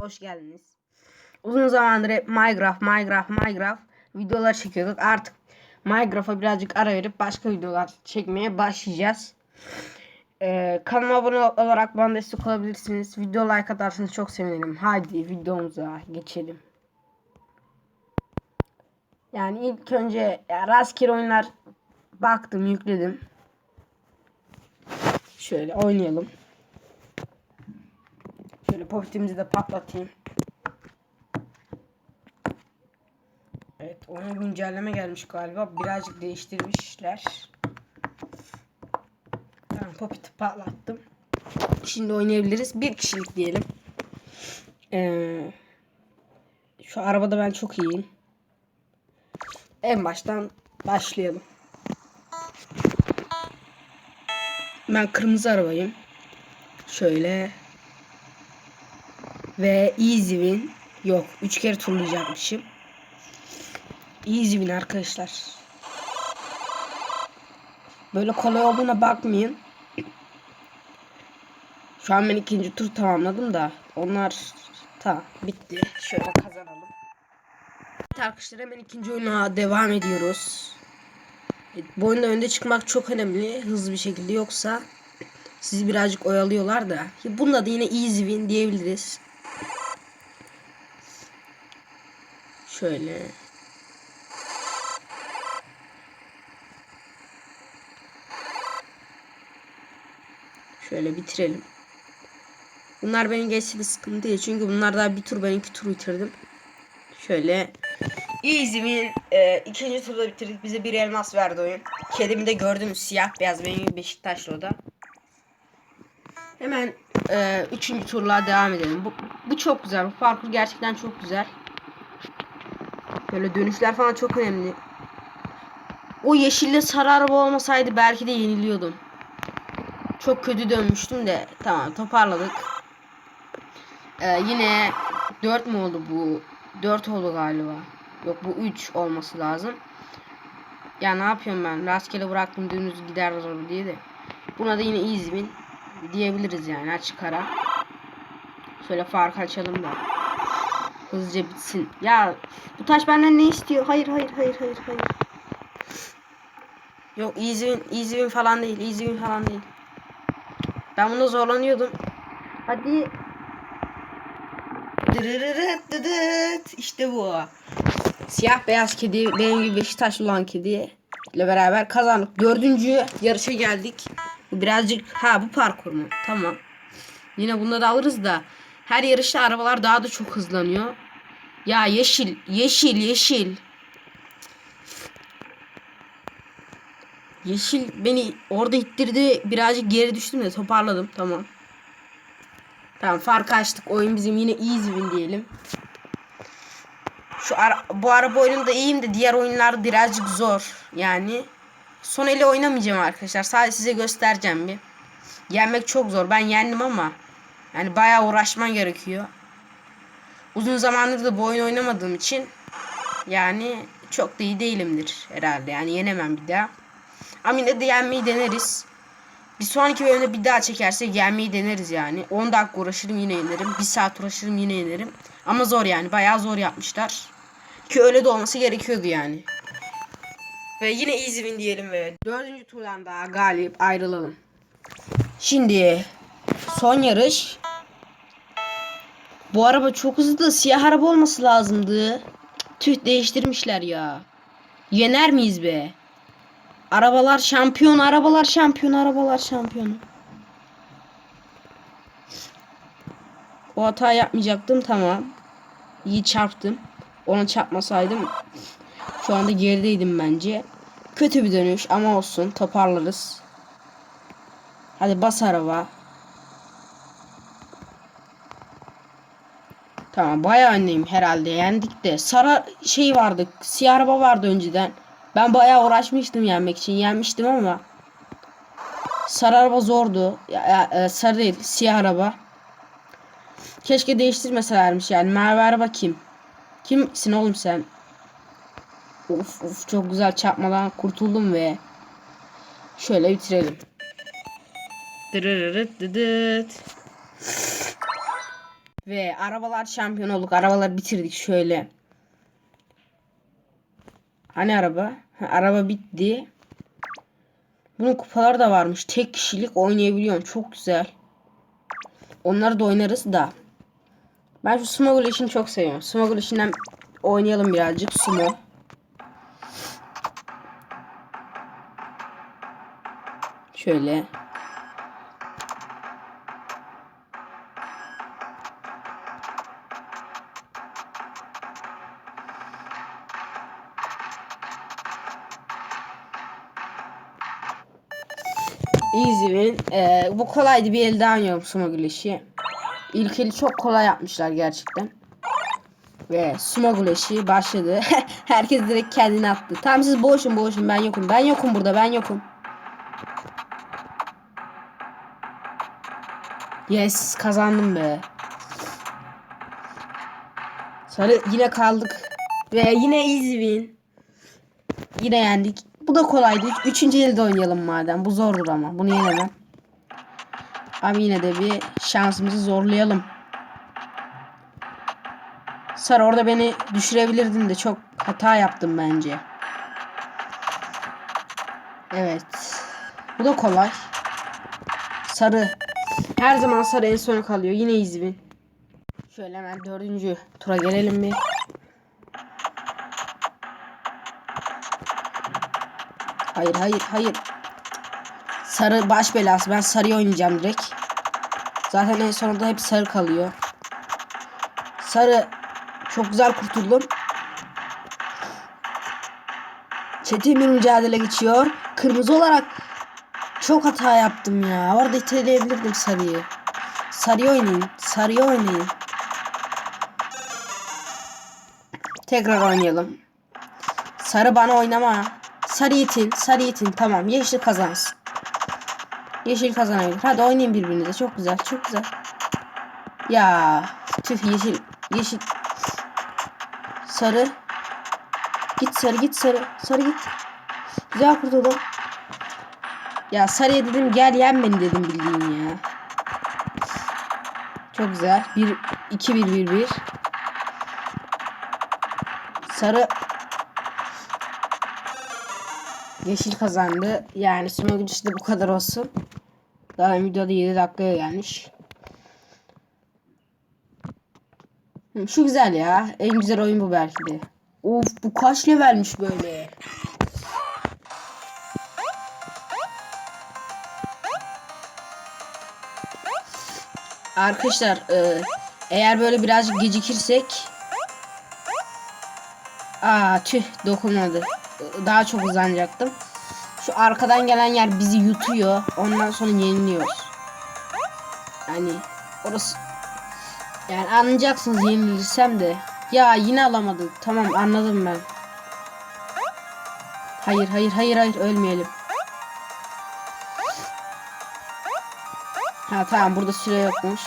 hoş geldiniz. Uzun zamandır hep Minecraft, Minecraft, Minecraft videolar çekiyorduk. Artık Minecraft'a birazcık ara verip başka videolar çekmeye başlayacağız. Ee, kanalıma abone olarak bana destek olabilirsiniz. Video like atarsanız çok sevinirim. Haydi videomuza geçelim. Yani ilk önce ya, rastgele oyunlar baktım, yükledim. Şöyle oynayalım. Şöyle popitimizi de patlatayım. Evet ona güncelleme gelmiş galiba. Birazcık değiştirmişler. Tamam popiti patlattım. Şimdi oynayabiliriz. Bir kişilik diyelim. Ee, şu arabada ben çok iyiyim. En baştan başlayalım. Ben kırmızı arabayım. Şöyle ve easy win. Yok. Üç kere turlayacakmışım. Easy win arkadaşlar. Böyle kolay olduğuna bakmayın. Şu an ben ikinci tur tamamladım da. Onlar tamam bitti. Şöyle kazanalım. Evet arkadaşlar hemen ikinci oyuna devam ediyoruz. Bu oyunda önde çıkmak çok önemli. Hızlı bir şekilde yoksa sizi birazcık oyalıyorlar da. Bunda da yine easy win diyebiliriz. Şöyle. Şöyle bitirelim. Bunlar beni geçse de sıkıntı değil. Çünkü bunlar daha bir tur ben iki tur bitirdim. Şöyle. Win. E, ikinci turda bitirdik. Bize bir elmas verdi oyun. Kedimi de gördünüz siyah beyaz. Benim Beşiktaşlı o da. Hemen e, üçüncü turla devam edelim. Bu, bu çok güzel. Bu parkur gerçekten çok güzel. Böyle dönüşler falan çok önemli. O yeşille sarı araba olmasaydı belki de yeniliyordum. Çok kötü dönmüştüm de tamam toparladık. Ee, yine 4 mü oldu bu? 4 oldu galiba. Yok bu 3 olması lazım. Ya ne yapıyorum ben? Rastgele bıraktım dümdüz gider zor diye de. Buna da yine easy diyebiliriz yani açık ara. Şöyle fark açalım da. Hızlıca bitsin. Ya bu taş benden ne istiyor? Hayır hayır hayır hayır hayır. Yok easy win, easy win falan değil. Easy win falan değil. Ben bunda zorlanıyordum. Hadi. İşte bu. Siyah beyaz kedi benim gibi Beşiktaşlı olan kedi ile beraber kazandık. Dördüncü yarışa geldik. Bu birazcık ha bu parkur mu? Tamam. Yine bunda da alırız da her yarışta arabalar daha da çok hızlanıyor. Ya yeşil, yeşil, yeşil. Yeşil beni orada ittirdi. Birazcık geri düştüm de toparladım. Tamam. Tamam fark açtık. Oyun bizim yine easy win diyelim. Şu ara, bu araba oyununda iyiyim de diğer oyunlar birazcık zor. Yani son eli oynamayacağım arkadaşlar. Sadece size göstereceğim bir. Yenmek çok zor. Ben yendim ama yani bayağı uğraşman gerekiyor. Uzun zamandır da bu oyun oynamadığım için yani çok da iyi değilimdir herhalde. Yani yenemem bir daha. Ama yine de yenmeyi deneriz. Bir sonraki bölümde bir daha çekersek yenmeyi deneriz yani. 10 dakika uğraşırım yine yenerim. 1 saat uğraşırım yine yenerim. Ama zor yani. Bayağı zor yapmışlar. Ki öyle de olması gerekiyordu yani. Ve yine easy win diyelim ve dördüncü turdan daha galip ayrılalım. Şimdi son yarış. Bu araba çok hızlı. Siyah araba olması lazımdı. Tüh değiştirmişler ya. Yener miyiz be? Arabalar şampiyon, arabalar şampiyon, arabalar şampiyon. O hata yapmayacaktım tamam. İyi çarptım. Ona çarpmasaydım şu anda gerideydim bence. Kötü bir dönüş ama olsun toparlarız. Hadi bas araba. Tamam bayağı öndeyim herhalde yendik de. Sarı şey vardı siyah araba vardı önceden. Ben bayağı uğraşmıştım yenmek için. Yenmiştim ama sarı araba zordu. Ya, ya, e, sarı değil, siyah araba. Keşke değiştirmeselermiş yani. Mavi araba kim? Kimsin oğlum sen? Of of çok güzel çarpmadan kurtuldum ve şöyle bitirelim. Dırırırıt dıdıt. Ve arabalar şampiyon olduk. Arabalar bitirdik şöyle. Hani araba? Ha, araba bitti. Bunun kupaları da varmış. Tek kişilik oynayabiliyorum. Çok güzel. Onları da oynarız da. Ben şu Smoggle işini çok seviyorum. Smoggle işinden oynayalım birazcık. Sumo. Şöyle. Kolaydı bir el daha sumo güreşi. İlk eli çok kolay yapmışlar gerçekten. Ve sumo güreşi başladı. Herkes direkt kendini attı. Tamam siz boğuşun boğuşun ben yokum. Ben yokum burada ben yokum. Yes kazandım be. Sarı yine kaldık. Ve yine easy win. Yine yendik. Bu da kolaydı. Üç- Üçüncü elde oynayalım madem. Bu zordur ama. Bunu yenemem. Abi yine de bir şansımızı zorlayalım. Sarı orada beni düşürebilirdin de çok hata yaptım bence. Evet. Bu da kolay. Sarı. Her zaman sarı en sona kalıyor. Yine izbin. Şöyle hemen dördüncü tura gelelim bir. Hayır hayır hayır. Sarı baş belası. Ben sarıyı oynayacağım direkt. Zaten en sonunda hep sarı kalıyor. Sarı çok güzel kurtuldum. Çetin bir mücadele geçiyor. Kırmızı olarak çok hata yaptım ya. Orada iteleyebilirdim sarıyı. Sarıyı oynayın. Sarıyı oynayın. Tekrar oynayalım. Sarı bana oynama. Sarı itin. Sarı itin. Tamam. Yeşil kazansın. Yeşil kazanabilir. Hadi oynayın birbirinize. Çok güzel. Çok güzel. Ya. Tüh yeşil. Yeşil. Sarı. Git sarı git sarı. Sarı git. Güzel kurtuldum. Ya sarıya dedim gel yen beni dedim bildiğin ya. Çok güzel. 1 2 1 1 1. Sarı Yeşil kazandı. Yani sumo gücüsü bu kadar olsun. Daha videoda 7 dakikaya gelmiş. Şu güzel ya. En güzel oyun bu belki de. Of bu kaç levelmiş böyle. Arkadaşlar e, eğer böyle birazcık gecikirsek Aa tüh dokunmadı. Daha çok hızlanacaktım. Şu arkadan gelen yer bizi yutuyor. Ondan sonra yeniliyoruz. Yani orası yani anlayacaksınız yenilirsem de. Ya yine alamadım. Tamam anladım ben. Hayır hayır hayır hayır ölmeyelim. Ha tamam burada süre yokmuş.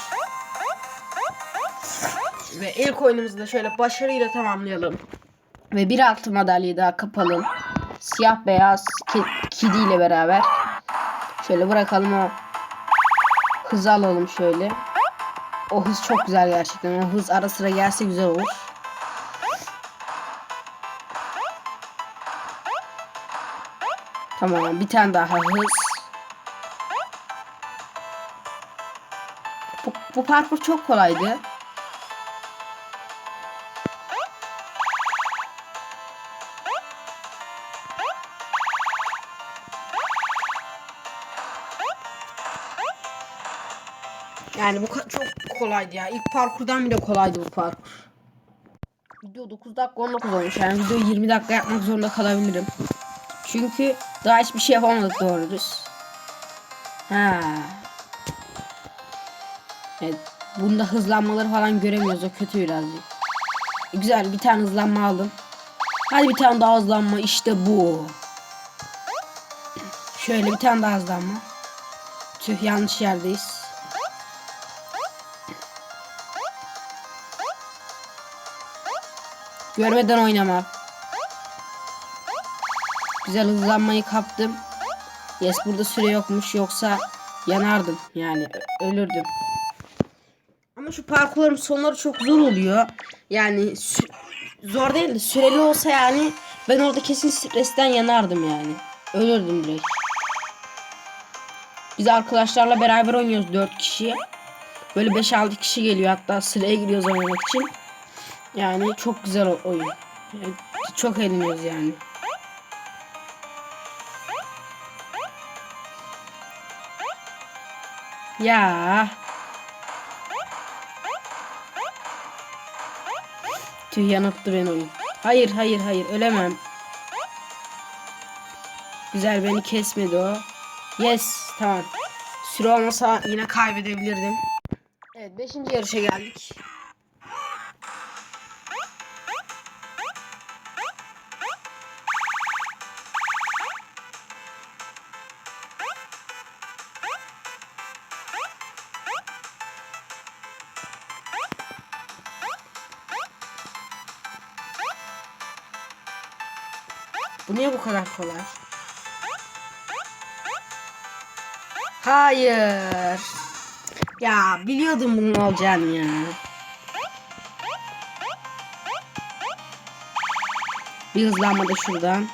Ve ilk oyunumuzu da şöyle başarıyla tamamlayalım. Ve bir altı madalyayı daha kapalım. Siyah beyaz ke- kedi ile beraber. Şöyle bırakalım o hızı alalım şöyle. O hız çok güzel gerçekten. O hız ara sıra gelse güzel olur. Tamam bir tane daha hız. Bu, bu parkur çok kolaydı. Yani bu çok kolaydı ya. İlk parkurdan bile kolaydı bu parkur. Video 9 dakika 19 olmuş. Yani video 20 dakika yapmak zorunda kalabilirim. Çünkü daha hiçbir şey yapamadık doğru düz. Ha. Evet. Bunda hızlanmaları falan göremiyoruz. O kötü birazcık. E, güzel bir tane hızlanma aldım. Hadi bir tane daha hızlanma. İşte bu. Şöyle bir tane daha hızlanma. Tüh yanlış yerdeyiz. Görmeden oynama. Güzel hızlanmayı kaptım. Yes burada süre yokmuş yoksa yanardım yani ölürdüm. Ama şu parkurların sonları çok zor oluyor. Yani zor değil de süreli olsa yani ben orada kesin stresten yanardım yani. Ölürdüm direkt. Biz arkadaşlarla beraber oynuyoruz 4 kişi. Böyle 5-6 kişi geliyor hatta sıraya giriyoruz oynamak için. Yani çok güzel oyun. Yani çok eğleniyoruz yani. Ya. Tüh yanılttı beni oyun. Hayır hayır hayır ölemem. Güzel beni kesmedi o. Yes tamam. Süre olmasa yine kaybedebilirdim. Evet 5. yarışa geldik. Bu niye bu kadar kolay? Hayır. Ya biliyordum bunun olacağını ya. Bir hızlanma da şuradan.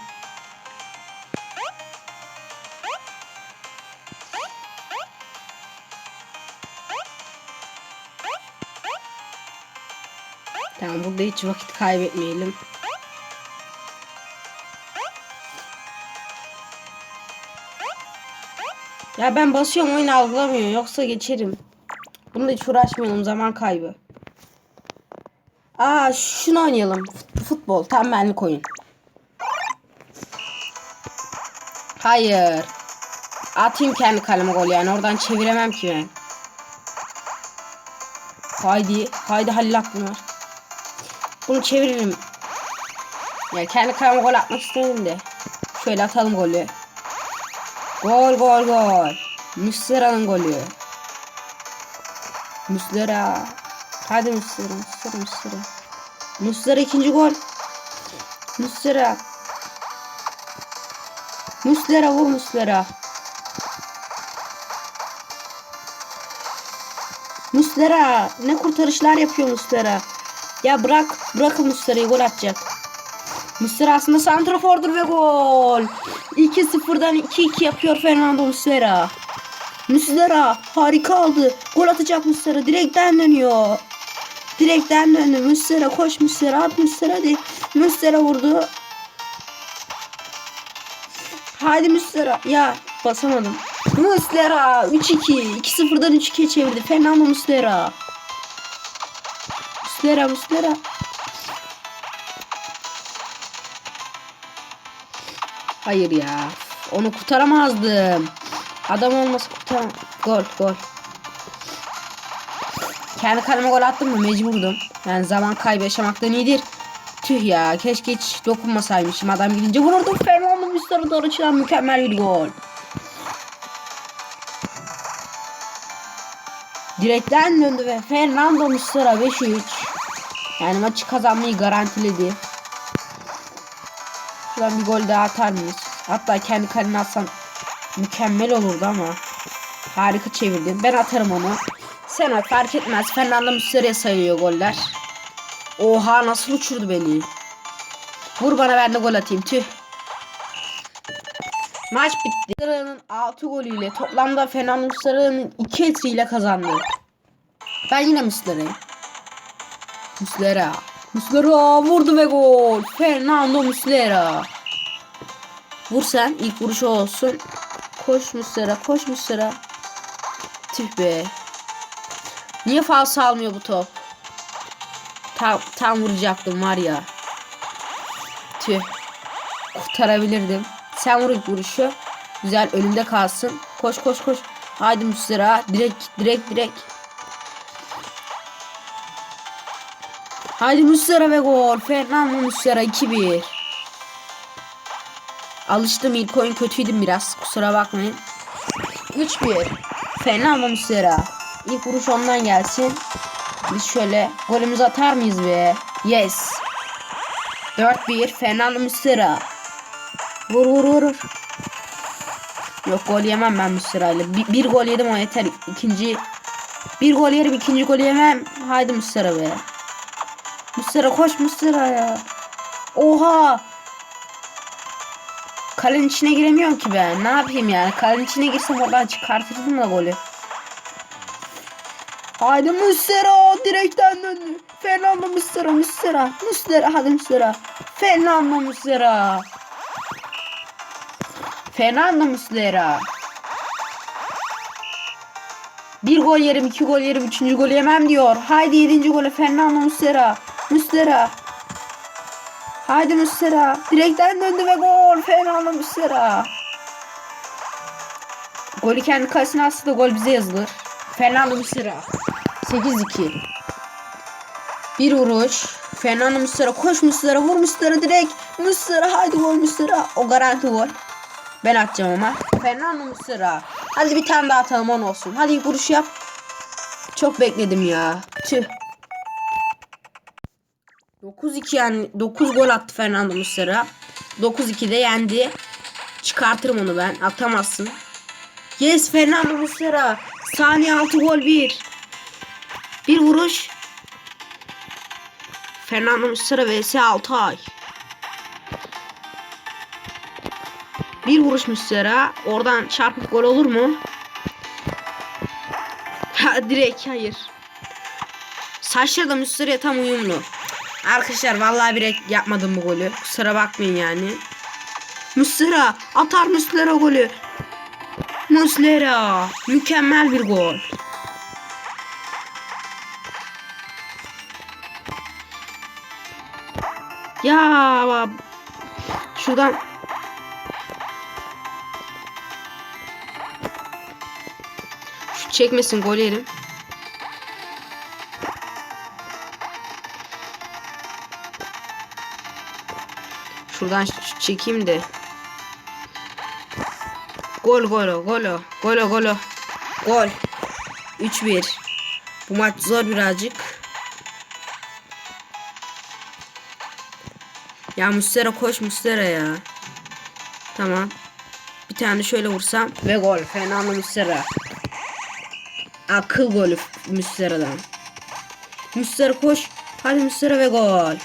Tamam burada hiç vakit kaybetmeyelim. Ya ben basıyorum oyun algılamıyor yoksa geçerim. Bunu hiç uğraşmayalım zaman kaybı. Aa şunu oynayalım. Fut- Futbol tam benlik oyun. Hayır. Atayım kendi kaleme gol yani oradan çeviremem ki ben. Haydi. Haydi Halil Akpınar. Bunu çeviririm. Ya kendi kaleme gol atmak istemedim de. Şöyle atalım golü. Gol gol gol. Muslera'nın golü. Muslera. Hadi Muslera, Muslera, Muslera. Muslera ikinci gol. Muslera. Muslera vur Muslera. Muslera ne kurtarışlar yapıyor Muslera. Ya bırak bırakın Muslera'yı gol atacak. Muslera aslında santrafordur ve gol. 2-0'dan 2-2 yapıyor Fernando Muslera. Muslera harika aldı. Gol atacak Muslera. Direkten dönüyor. Direkten döndü. Muslera koş Muslera at Muslera hadi. Muslera vurdu. Hadi Muslera. Ya basamadım. Muslera 3-2. 2-0'dan 3-2'ye çevirdi. Fernando Muslera. Muslera Muslera. Hayır ya. Onu kurtaramazdım. Adam olması kurtaram. Gol gol. Kendi kaleme gol attım mı mecburdum. Yani zaman kaybı yaşamaktan iyidir. Tüh ya keşke hiç dokunmasaymışım. Adam gidince vururdum. Fernando Muslera doğru çıkan mükemmel bir gol. Direkten döndü ve Fernando Muslera 5-3. Yani maçı kazanmayı garantiledi. Şuradan bir gol daha atar mıyız? Hatta kendi kalene atsam mükemmel olurdu ama. Harika çevirdin. Ben atarım onu. Sen at fark etmez. Fernando Muslera'ya sayılıyor goller. Oha nasıl uçurdu beni. Vur bana ben de gol atayım. Tüh. Maç bitti. Muslera'nın 6 golüyle toplamda Fernando Muslera'nın 2 etriyle kazandı. Ben yine Muslera'yım. Muslera. Muslera vurdu ve gol. Fernando Muslera. Vur sen. ilk vuruşu olsun. Koş Muslera. Koş Muslera. Tüh be. Niye falso almıyor bu top? Tam, tam vuracaktım var ya. Tüh. Kurtarabilirdim. Sen vur ilk vuruşu. Güzel önümde kalsın. Koş koş koş. Haydi Muslera. Direkt direkt direkt. Haydi Muslera ve gol. Fernando Muslera 2-1. Alıştım ilk oyun kötüydüm biraz. Kusura bakmayın. 3-1. Fernando Muslera. İlk vuruş ondan gelsin. Biz şöyle golümüzü atar mıyız be? Yes. 4-1. Fernando Muslera. Vur vur vur. Yok gol yemem ben Muslera'yla. Bir, bir gol yedim o yeter. İkinci Bir gol yerim ikinci gol yemem. Haydi Muslera be. Muslera koş Muslera ya. Oha. Kalenin içine giremiyorum ki ben. Ne yapayım yani? Kalenin içine girsem oradan çıkartırdım da golü. Haydi Muslera direkten döndü. Fernando Muslera Muslera. Muslera hadi Muslera. Fernando Muslera. Fernando Muslera. Bir gol yerim, iki gol yerim, üçüncü gol yemem diyor. Haydi yedinci gole Fernando Muslera. Muslera. Haydi Muslera. Direkten döndü ve gol. Fernando Muslera. Golü kendi kalesine atsa da gol bize yazılır. Fernando Muslera. 8-2. Bir vuruş. Fernando Muslera koş Muslera vur Muslera direkt. Muslera haydi gol Muslera. O garanti gol. Ben atacağım ama. Fernando Muslera. Hadi bir tane daha atalım on olsun. Hadi vuruş yap. Çok bekledim ya. Tüh. 9-2 yani 9 gol attı Fernando Muslera. 9-2'de yendi. Çıkartırım onu ben. Atamazsın. Yes Fernando Muslera. Saniye 6 gol 1. Bir vuruş. Fernando Muslera vs Altay. Bir vuruş Muslera. Oradan çarpıp gol olur mu? Ha direkt hayır. Saçları da Muslera'ya tam uyumlu. Arkadaşlar vallahi direkt yapmadım bu golü. Kusura bakmayın yani. Muslera atar Muslera golü. Muslera mükemmel bir gol. Ya şuradan şu çekmesin gol yerim. Şuradan çekeyim de. Gol gol gol gol gol gol. 3-1. Bu maç zor birazcık. Ya Mustera koş Mustera ya. Tamam. Bir tane şöyle vursam ve gol. Fernando Mustera. Akıl golü Mustera'dan. Mustera koş. Hadi Mustera ve gol.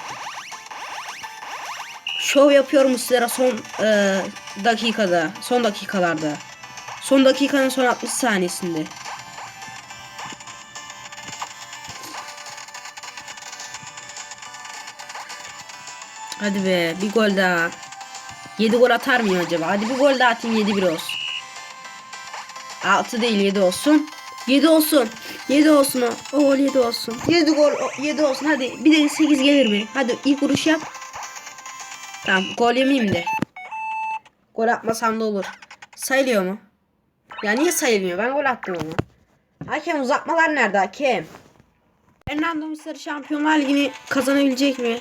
Şov yapıyor Mustera son e, dakikada. Son dakikalarda. Son dakikanın son 60 saniyesinde. Hadi be bir gol daha. 7 gol atar mıyım acaba? Hadi bir gol daha atayım 7-1 olsun. 6 değil 7 olsun. 7 olsun. 7 olsun o. O gol 7 olsun. 7 gol 7 olsun. Hadi bir de 8 gelir mi? Hadi ilk vuruş yap. Tamam gol yemeyeyim de. Gol atmasam da olur. Sayılıyor mu? Ya niye sayılmıyor? Ben gol attım ama. Hakem uzatmalar nerede hakem? Fernando Muslera Şampiyonlar Ligi'ni kazanabilecek mi?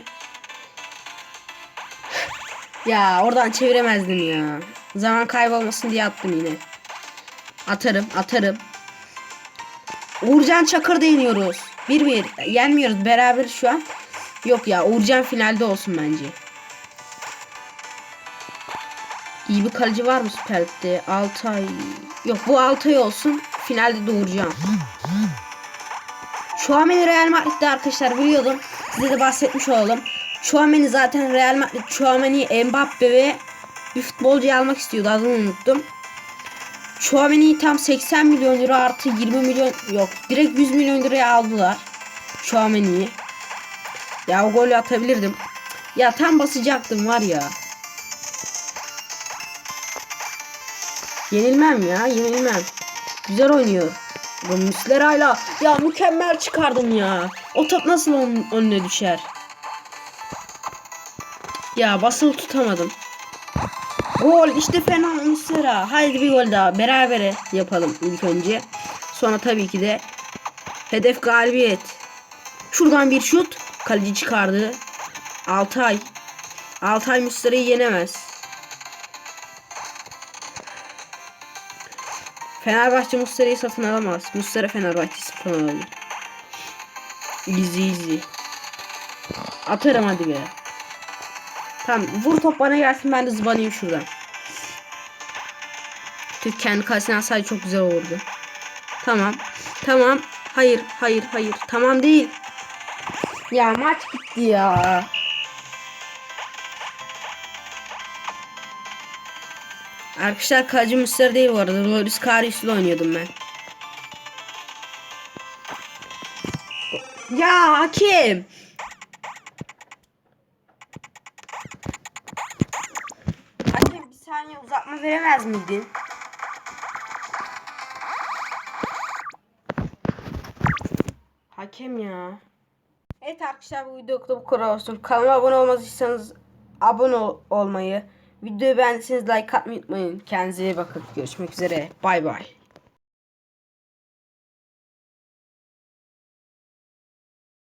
Ya oradan çeviremezdim ya. Zaman kaybolmasın diye attım yine. Atarım atarım. Uğurcan Çakır'da yeniyoruz. 1-1. Yenmiyoruz beraber şu an. Yok ya Uğurcan finalde olsun bence. İyi bir kaleci var mı Süper? Altay. Yok bu Altay olsun. Finalde de Uğurcan. Chouameni Real Madrid'de arkadaşlar biliyordum. Size de bahsetmiş olalım. Chouameni zaten Real Madrid Chouameni, Mbappe ve bir futbolcu almak istiyordu. Adını unuttum. Chouameni'yi tam 80 milyon lira artı 20 milyon yok. Direkt 100 milyon liraya aldılar. Chouameni'yi. Ya o golü atabilirdim. Ya tam basacaktım var ya. Yenilmem ya yenilmem. Güzel oynuyor. Bu Muslera'yla ya mükemmel çıkardım ya. O top nasıl onun önüne düşer? Ya basılı tutamadım. Gol işte fena Muslera. Haydi bir gol daha berabere yapalım ilk önce. Sonra tabii ki de hedef galibiyet. Şuradan bir şut. Kaleci çıkardı. Altay. Altay Muslera'yı yenemez. Fenerbahçe Muslera'yı satın alamaz. Muslera Fenerbahçe satın alabilir. Easy easy. Atarım hadi be. Tamam vur top bana gelsin ben de zıbanayım şuradan. Türk kendi kalesine alsaydı çok güzel olurdu. Tamam. Tamam. Hayır, hayır, hayır. Tamam değil. Ya maç bitti ya. Arkadaşlar kaleci Mısır değil bu arada. Loris Karius oynuyordum ben. Ya hakem. Hakem bir saniye uzatma veremez miydin? Hakem ya. Evet arkadaşlar bu video bu kadar olsun. Kanalıma abone olmadıysanız abone ol- olmayı, videoyu beğendiyseniz like atmayı unutmayın. Kendinize iyi bakın. Görüşmek üzere. Bay bay.